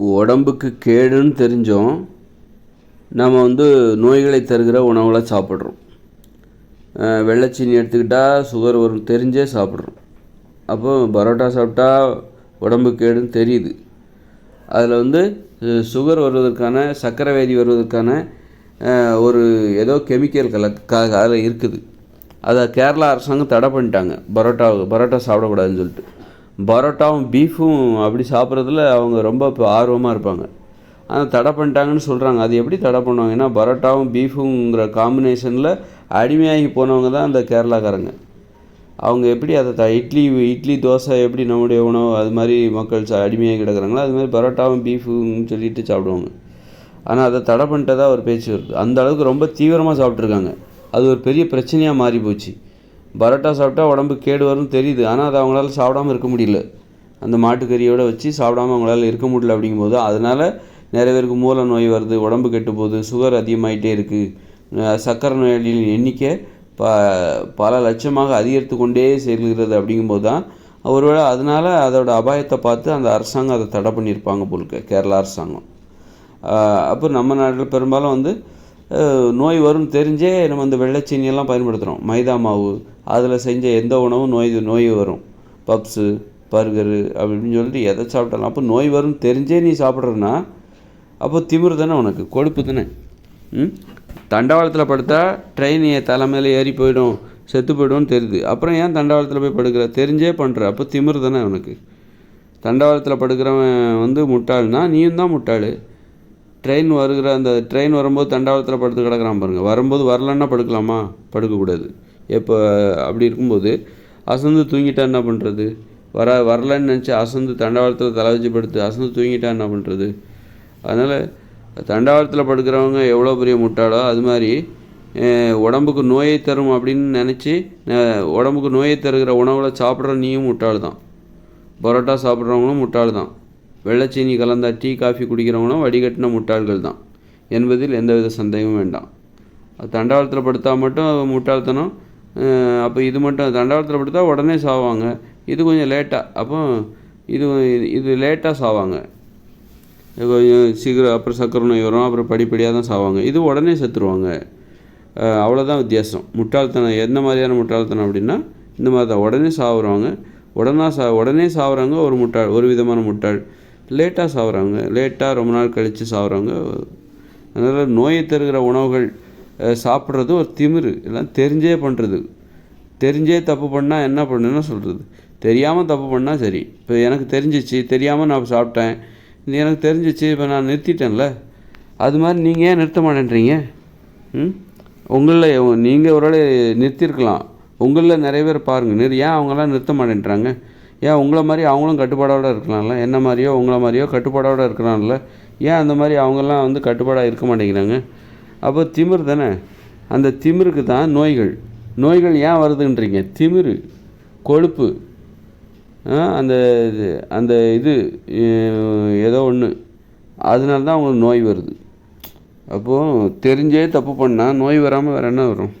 உடம்புக்கு கேடுன்னு தெரிஞ்சும் நம்ம வந்து நோய்களை தருகிற உணவுகளை சாப்பிட்றோம். வெள்ளைச்சீனி எடுத்துக்கிட்டால் சுகர் வரும் தெரிஞ்சே சாப்பிட்றோம். அப்போ பரோட்டா சாப்பிட்டா உடம்புக்கு கேடுன்னு தெரியுது. அதில் வந்து சுகர் வருவதற்கான சர்க்கரை வியாதி வருவதற்கான ஒரு ஏதோ கெமிக்கல் கல அதில் இருக்குது. அதை கேரளா அரசாங்கம் தடை பண்ணிட்டாங்க. பரோட்டா பரோட்டா சாப்பிடக்கூடாதுன்னு சொல்லிட்டு. பரோட்டாவும் பீஃபும் அப்படி சாப்பிட்றதுல அவங்க ரொம்ப இப்போ ஆர்வமாக இருப்பாங்க. ஆனால் தடை பண்ணிட்டாங்கன்னு சொல்கிறாங்க அது எப்படி தடை பண்ணுவாங்க? ஏன்னா பரோட்டாவும் பீஃபுங்கிற காம்பினேஷனில் அடிமையாகி போனவங்க தான் அந்த கேரளாக்காரங்க. அவங்க எப்படி அதை த இட்லி இட்லி தோசை எப்படி நம்முடைய உணவு அது மாதிரி மக்கள் ச அடிமையாக கிடக்குறாங்களோ அது மாதிரி பரோட்டாவும் பீஃபுன்னு சொல்லிட்டு சாப்பிடுவாங்க. ஆனால் அதை தடை பண்ணிட்டதா ஒரு பேச்சு வருது. அந்த அளவுக்கு ரொம்ப தீவிரமாக சாப்பிட்ருக்காங்க அது ஒரு பெரிய பிரச்சனையாக மாறி போச்சு பரோட்டா சாப்பிட்டா உடம்பு கேடு வரும்னு தெரியுது. ஆனால் அதை அவங்களால சாப்பிடாம இருக்க முடியல. அந்த மாட்டுக்கறியோடு வச்சு சாப்பிடாம அவங்களால இருக்க முடியல அப்படிங்கும்போது அதனால் நிறைய பேருக்கு மூல நோய் வருது உடம்பு கெட்டு போகுது சுகர் அதிகமாகிட்டே இருக்குது சக்கரை நோயாளிகளின் எண்ணிக்கை ப பல லட்சமாக அதிகரித்து கொண்டே செல்கிறது அப்படிங்கும்போது தான் ஒருவேளை அதனால் அதோட அபாயத்தை பார்த்து அந்த அரசாங்கம் அதை தடை பண்ணியிருப்பாங்க போலுக்கு கேரளா அரசாங்கம். அப்புறம் அப்போ நம்ம நாட்டில் பெரும்பாலும் வந்து நோய் வரும்னு தெரிஞ்சே நம்ம அந்த வெள்ளைச்சீனியெல்லாம் பயன்படுத்துகிறோம் மைதா மாவு. அதில் செஞ்ச எந்த உணவும் நோய் நோய் வரும். பப்ஸு பர்கரு அப்படின்னு சொல்லிட்டு எதை சாப்பிட்டாலும். அப்போ நோய் வரும்னு தெரிஞ்சே நீ சாப்பிட்றன்னா அப்போ திமிரு தானே உனக்கு? கொழுப்பு தானே? ம்? தண்டவாளத்தில் படுத்தா ட்ரெயின் என் தலை மேலே ஏறி போயிடும். செத்து போய்டும்னு தெரியுது. அப்புறம் ஏன் தண்டவாளத்தில் போய் படுக்கிற? தெரிஞ்சே பண்ணுற அப்போ திமிரு தானே உனக்கு. தண்டவாளத்தில் படுக்கிறவன் வந்து முட்டாள்னா நீயும் தான் முட்டாள். ட்ரெயின் வருகிற அந்த ட்ரெயின் வரும்போது தண்டாளத்தில் படுத்து கிடக்குறான் பாருங்கள் வரும்போது வரலன்னா படுக்கலாமா? படுக்கக்கூடாது. எப்போ அப்படி இருக்கும்போது அசந்து தூங்கிட்டா என்ன பண்ணுறது வர வரலன்னு நினச்சி அசந்து தண்டவாளத்தில் தலை வச்சு படுத்து அசந்து தூங்கிட்டா என்ன பண்ணுறது அதனால் தண்டவாளத்தில் படுக்கிறவங்க எவ்வளோ பெரிய முட்டாளோ அது மாதிரி உடம்புக்கு நோயை தரும் அப்படின்னு நினச்சி உடம்புக்கு நோயை தருகிற உணவில் சாப்பிட்ற நீயும் முட்டாள் தான் பரோட்டா சாப்பிட்றவங்களும் முட்டாள் தான் வெள்ளச்சீனி கலந்த டீ காஃபி குடிக்கிறவங்களும் வடிகட்டின முட்டாள்கள் தான். என்பதில் எந்தவித சந்தேகமும் வேண்டாம். தண்டாளத்தில் தண்டவாளத்தில் மட்டும் முட்டாள்தனம் அப்போ இது மட்டும் தண்டவாளத்தில் படுத்தா உடனே சாவாங்க. இது கொஞ்சம் லேட்டாக அப்போ இது இது லேட்டாக சாவாங்க. கொஞ்சம் சீக்கிரம் அப்புறம் சக்கரை நோய் வரும் அப்புறம் படிப்படியாக தான் சாவாங்க. இது உடனே செத்துருவாங்க. அவ்வளோதான் வித்தியாசம். முட்டாள்தனம் எந்த மாதிரியான முட்டாள்தனம் அப்படின்னா இந்த மாதிரி தான் உடனே சாவுறவங்க உடனே சா உடனே சாவுறவங்க ஒரு முட்டாள் ஒரு விதமான முட்டாள். லேட்டாக சாவுறவங்க லேட்டாக ரொம்ப நாள் கழித்து சாவுறவங்க அதனால் நோயை தருகிற உணவுகள் சாப்பிட்றது ஒரு திமிரு. எல்லாம் தெரிஞ்சே பண்ணுறது தெரிஞ்சே தப்பு பண்ணால் என்ன பண்ணுன்னு சொல்கிறது தெரியாமல் தப்பு பண்ணால் சரி. இப்போ எனக்கு தெரிஞ்சிச்சு. தெரியாமல் நான் சாப்பிட்டேன். எனக்கு தெரிஞ்சிச்சு. இப்போ நான் நிறுத்திட்டேன்ல. அது மாதிரி நீங்கள் ஏன் நிறுத்த மாட்டேன்றீங்க? ம்? உங்களில் நீங்கள் ஒருவேளை நிறுத்தியிருக்கலாம் உங்களில் நிறைய பேர் பாருங்கள் நிறு ஏன் அவங்களாம் நிறுத்த மாட்டேன்றாங்க? ஏன் உங்களை மாதிரி அவங்களும் கட்டுப்பாடோடு இருக்கலாம்ல? என்ன மாதிரியோ உங்களை மாதிரியோ கட்டுப்பாடோடு இருக்கிறான்ல ஏன் அந்த மாதிரி அவங்கெல்லாம் வந்து கட்டுப்பாடாக இருக்க மாட்டேங்கிறாங்க? அப்போ திமிர் தானே? அந்த திமிருக்கு தான் நோய்கள். நோய்கள் ஏன் வருதுன்றீங்க? திமிரு கொழுப்பு அந்த இது அந்த இது ஏதோ ஒன்று அதனால தான் அவங்களுக்கு நோய் வருது. அப்போது தெரிஞ்சே தப்பு பண்ணால் நோய் வராமல் வேறு என்ன வரும்?